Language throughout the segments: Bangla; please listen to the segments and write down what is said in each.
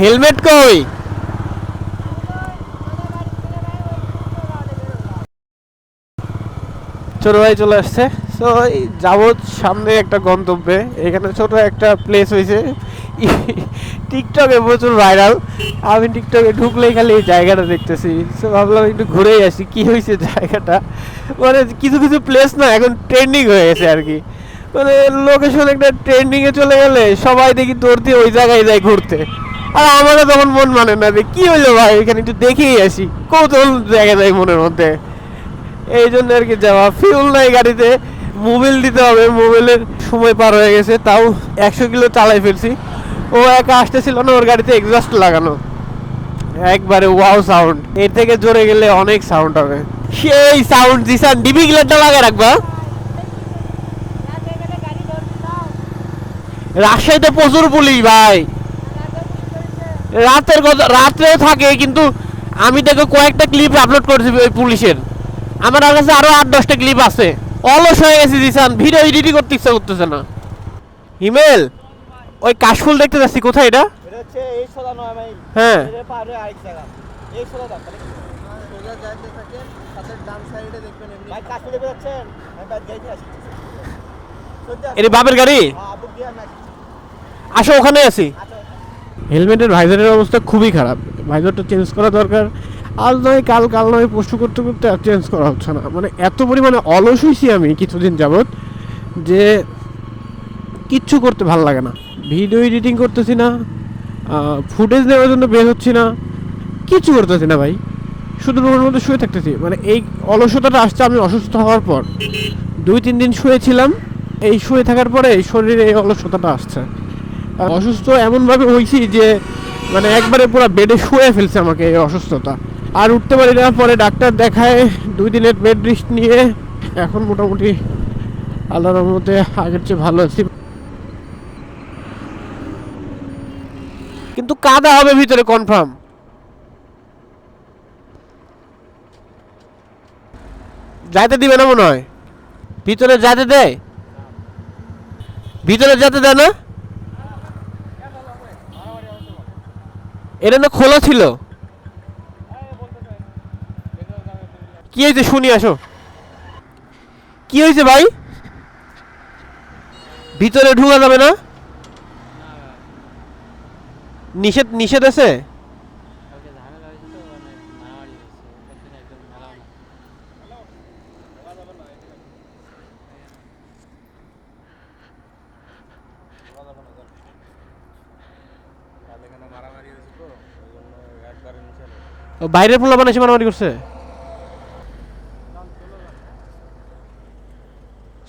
হেলমেট কই? ছোট ভাই চলে আসছে। সো যাব সামনে একটা গন্তব্যে। এখানে ছোট একটা প্লেস হয়েছে টিকটকে প্রচুর ভাইরাল আমি টিকটকে ঢুকলেই খালি এই জায়গাটা দেখতেছি। সো ভাবলাম একটু ঘুরেই আসি, কি হয়েছে জায়গাটা? মানে কিছু কিছু প্লেস না, এখন ট্রেন্ডিং হয়ে গেছে আর কি। মানে লোকেশন একটা ট্রেন্ডিংয়ে চলে গেলে সবাই দেখি দৌড় দিয়ে ওই জায়গায় যায় ঘুরতে। আর আমারও তখন মন মানে না যে কি হইল ভাই? এখানে একটু দেখেই আসি। কৌতূহল জায়গা যায় মনের মধ্যে। এই জন্য আর কি যাওয়া। ফিউল নাই গাড়িতে। মোবিল দিতে হবে। মোবিলের সময় পার হয়ে গেছে। তাও একশো কিলো চালাই ফেলছি। ও একা আসতেছিল না, ওর গাড়িতে এক্সস্ট লাগানো। একবারে ওয়াও সাউন্ড এর থেকে জোরে গেলে অনেক সাউন্ড হবে। সেই সাউন্ড দিশান ডিবি গ্লেটটা লাগায় রাখবা রাজশাহীতে প্রচুর পুলিশ ভাই। রাতের কথা রাত্রেও থাকে কিন্তু আমি দেখো কয়েকটা ক্লিপ আপলোড করেছি ওই পুলিশের। আমার কাছে আরও আট দশটা ক্লিপ আছে। অলস হয়ে গেছি দিশান ভিডিও এডিটই করতে ইচ্ছা করতেছে না। হিমেল ওই কাশফুল দেখতে যাচ্ছি কোথায় এটা? হ্যাঁ। এর বাপের গাড়ি? হ্যাঁ আসো ওখানে আছি। আচ্ছা। হেলমেটের ভাইজারের অবস্থা খুবই খারাপ। ভাইজারটা চেঞ্জ করা দরকার। আজ নয়, কাল কাল নয়, পরশু করতে করতে আর চেঞ্জ করা হচ্ছে না। মানে এত পরিমাণে অলস হয়েছি আমি কিছুদিন যাবৎ যে কিচ্ছু করতে ভালো লাগে না। ভিডিও এডিটিং করতেছি না ফুটেজ নেওয়ার জন্য বের হচ্ছি না। কিচ্ছু করতেছি না ভাই। শুধু রুমের মধ্যে শুয়ে থাকতেছি। মানে এই অলসতাটা আসছে আমি অসুস্থ হওয়ার পর। দুই, তিন দিন শুয়েছিলাম। এই শুয়ে থাকার পরে এই শরীরে এই অলসতাটা আসছে। অসুস্থ এমনভাবে হয়েছি যে মানে একবারে পুরো বেডে শুয়ে ফেলছে আমাকে এই অসুস্থতা। আর উঠতে পারি না, পরে ডাক্তার দেখায়, দুই দিনের বেড রেস্ট নিয়ে। এখন মোটামুটি আল্লাহর মধ্যে আগের চেয়ে ভালো আছি। কিন্তু কাদা হবে ভিতরে কনফার্ম যাইতে দিবে না মনে হয়? ভিতরে যাইতে দেয়? ভিতরে যেতে দেয় না? এটা না খোলা ছিল? কি হয়েছে? শুনি, আসো। কি হয়েছে ভাই? ভিতরে ঢুকা যাবে না? নিষেধ নিষেধ আছে কালকে ঝামেলা হয়েছে তো মানে মারামারি হয়েছে ওখান থেকে একদম মেলাও না বাইরের পোলা বানাইছে মারামারি করছে?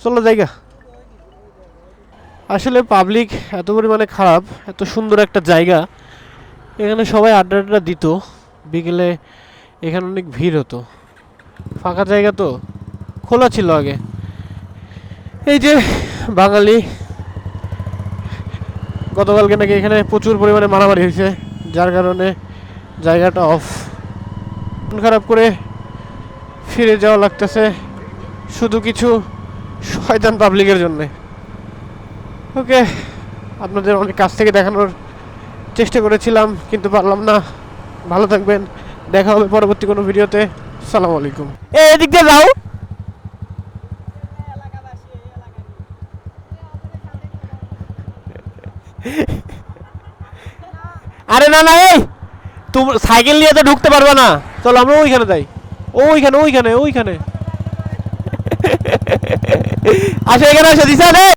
চলো জায়গা। আসলে পাবলিক এত পরিমাণে খারাপ, এত সুন্দর একটা জায়গা। এখানে সবাই আড্ডা আড্ডা দিত। বিকেলে এখানে অনেক ভিড় হতো। ফাঁকা জায়গা তো, খোলা ছিল আগে। এই যে বাঙালি গতকালকে নাকি এখানে প্রচুর পরিমাণে মারামারি হয়েছে, যার কারণে জায়গাটা অফ মন খারাপ করে ফিরে যাওয়া লাগতেছে শুধু কিছু শয়তান পাবলিকের জন্যে। ওকে, আপনাদের অনেক কাছ থেকে দেখানোর চেষ্টা করেছিলাম, কিন্তু পারলাম না। ভালো থাকবেন, দেখা হবে পরবর্তী কোনো ভিডিওতে। সালাম আলাইকুম। এদিক দিয়ে যাও। আরে না না, এই! তুমি সাইকেল নিয়ে তো ঢুকতে পারবে না। চলো, আমরা ওইখানে যাই। ওইখানে ওইখানে ওইখানে। আসো, এখানে আসো দিশা রে